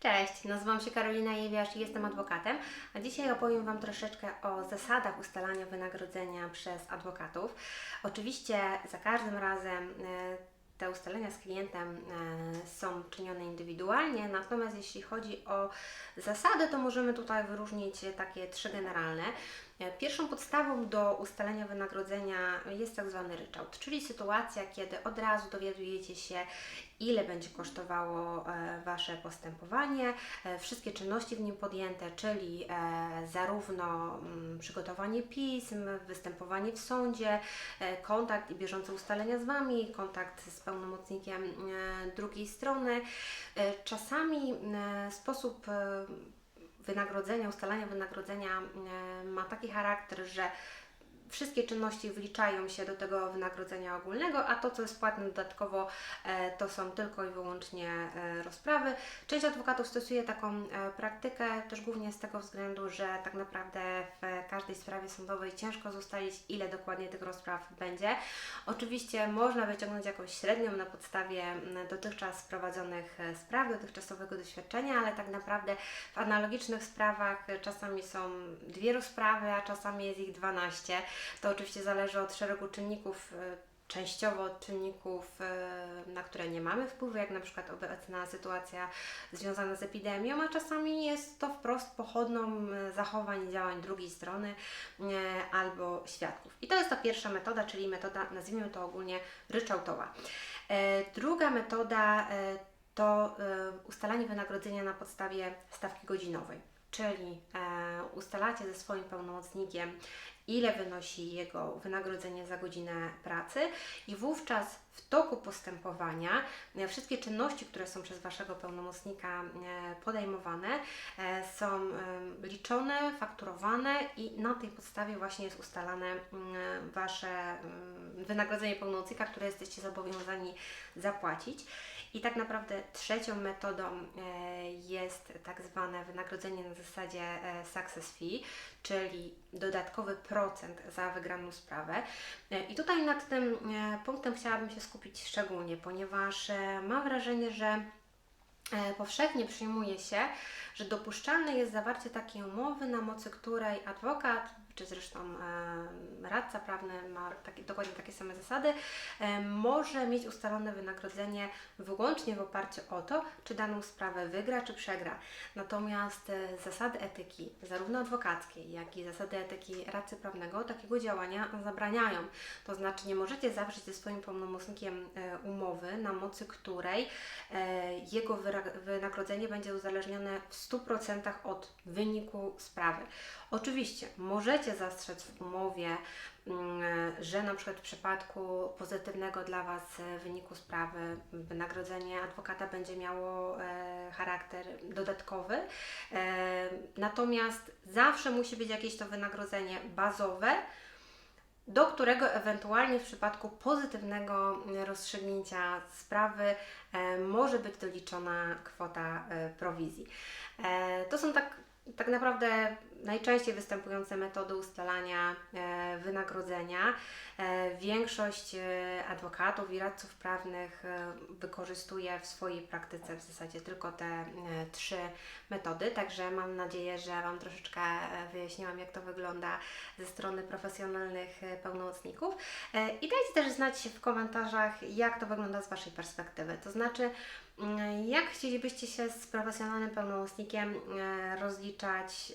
Cześć, nazywam się Karolina Jewiasz i jestem adwokatem, a dzisiaj opowiem Wam troszeczkę o zasadach ustalania wynagrodzenia przez adwokatów. Oczywiście za każdym razem e, te ustalenia z klientem e, są czynione indywidualnie, natomiast jeśli chodzi o zasady, to możemy tutaj wyróżnić takie trzy generalne. E, Pierwszą podstawą do ustalenia wynagrodzenia jest tak zwany ryczałt, czyli sytuacja, kiedy od razu dowiadujecie się, ile będzie kosztowało e, Wasze postępowanie, e, wszystkie czynności w nim podjęte, czyli zarówno mm, przygotowanie pism, występowanie w sądzie, kontakt i bieżące ustalenia z Wami, kontakt z pełnomocnikiem drugiej strony. Czasami sposób wynagrodzenia, ustalania wynagrodzenia e, ma taki charakter, że wszystkie czynności wliczają się do tego wynagrodzenia ogólnego, a to, co jest płatne dodatkowo, e, to są tylko i wyłącznie e, rozprawy. Część adwokatów stosuje taką e, praktykę też głównie z tego względu, że tak naprawdę w każdej sprawie sądowej ciężko ustalić, ile dokładnie tych rozpraw będzie. Oczywiście można wyciągnąć jakąś średnią na podstawie m, dotychczas prowadzonych spraw, dotychczasowego doświadczenia, ale tak naprawdę w analogicznych sprawach czasami są dwie rozprawy, a czasami jest ich 12. To oczywiście zależy od szeregu czynników, e, częściowo od czynników, e, na które nie mamy wpływu, jak na przykład obecna sytuacja związana z epidemią, a czasami jest to wprost pochodną e, zachowań i działań drugiej strony albo świadków. I to jest ta pierwsza metoda, czyli metoda, nazwijmy to ogólnie ryczałtowa. Druga metoda to ustalanie wynagrodzenia na podstawie stawki godzinowej, czyli e, ustalacie ze swoim pełnomocnikiem, ile wynosi jego wynagrodzenie za godzinę pracy i wówczas w toku postępowania e, wszystkie czynności, które są przez Waszego pełnomocnika e, podejmowane, e, są liczone, fakturowane i na tej podstawie właśnie jest ustalane mm, Wasze mm, wynagrodzenie pełnomocnika, które jesteście zobowiązani zapłacić. I tak naprawdę trzecią metodą jest tak zwane wynagrodzenie na zasadzie success fee, czyli dodatkowy procent za wygraną sprawę. I tutaj nad tym punktem chciałabym się skupić szczególnie, ponieważ e, mam wrażenie, że e, powszechnie przyjmuje się, że dopuszczalne jest zawarcie takiej umowy, na mocy której adwokat, czy zresztą e, radca prawny ma takie, dokładnie takie same zasady, e, może mieć ustalone wynagrodzenie wyłącznie w oparciu o to, czy daną sprawę wygra, czy przegra. Natomiast e, zasady etyki, zarówno adwokackiej, jak i zasady etyki radcy prawnego, takiego działania zabraniają. To znaczy, nie możecie zawrzeć ze swoim pełnomocnikiem umowy, na mocy której jego wynagrodzenie będzie uzależnione w 100% od wyniku sprawy. Oczywiście możecie zastrzec w umowie, mm, że na przykład w przypadku pozytywnego dla Was e, wyniku sprawy wynagrodzenie adwokata będzie miało e, charakter dodatkowy, e, natomiast zawsze musi być jakieś to wynagrodzenie bazowe, do którego ewentualnie w przypadku pozytywnego rozstrzygnięcia sprawy może być doliczona kwota prowizji. To są tak, tak naprawdę najczęściej występujące metody ustalania e, wynagrodzenia. E, większość e, adwokatów i radców prawnych wykorzystuje w swojej praktyce w zasadzie tylko te trzy metody, także mam nadzieję, że Wam troszeczkę wyjaśniłam, jak to wygląda ze strony profesjonalnych pełnomocników. I dajcie też znać w komentarzach, jak to wygląda z Waszej perspektywy. To znaczy, mm, jak chcielibyście się z profesjonalnym pełnomocnikiem rozliczać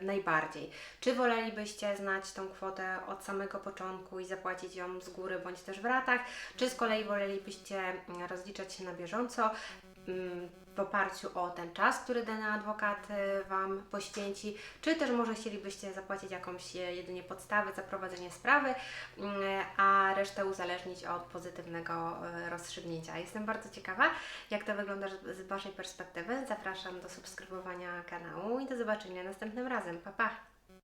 najbardziej? Czy wolelibyście znać tą kwotę od samego początku i zapłacić ją z góry bądź też w ratach, czy z kolei wolelibyście mm, rozliczać się na bieżąco? W oparciu o ten czas, który dany adwokat e, Wam poświęci, czy też może chcielibyście zapłacić jakąś e, jedynie podstawę za prowadzenie sprawy, mm, a resztę uzależnić od pozytywnego e, rozstrzygnięcia. Jestem bardzo ciekawa, jak to wygląda z Waszej perspektywy. Zapraszam do subskrybowania kanału i do zobaczenia następnym razem. Pa, pa!